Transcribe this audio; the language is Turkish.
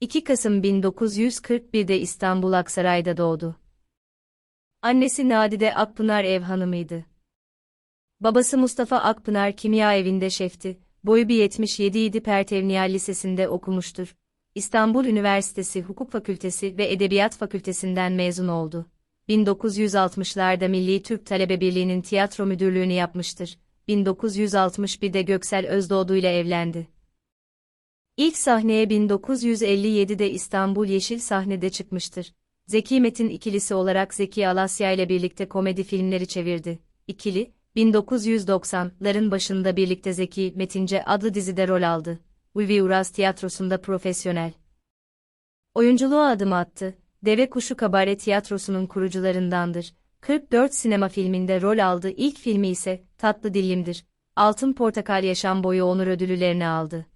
2 Kasım 1941'de İstanbul Aksaray'da doğdu. Annesi Nadide Akpınar ev hanımıydı. Babası Mustafa Akpınar kimya evinde şefti, boyu bir 77 idi Pertevniyal Lisesi'nde okumuştur. İstanbul Üniversitesi Hukuk Fakültesi ve Edebiyat Fakültesinden mezun oldu. 1960'larda Milli Türk Talebe Birliği'nin tiyatro müdürlüğünü yapmıştır. 1961'de Göksel Özdoğdu ile evlendi. İlk sahneye 1957'de İstanbul Yeşil Sahne'de çıkmıştır. Zeki Metin ikilisi olarak Zeki Alasya ile birlikte komedi filmleri çevirdi. İkili, 1990'ların başında birlikte Zeki Metince adlı dizide rol aldı. Ulvi Uras tiyatrosunda profesyonel. Oyunculuğa adım attı. Deve Kuşu Kabare tiyatrosunun kurucularındandır. 44 sinema filminde rol aldı. İlk filmi ise Tatlı Dilimdir. Altın Portakal Yaşam Boyu Onur ödüllerini aldı.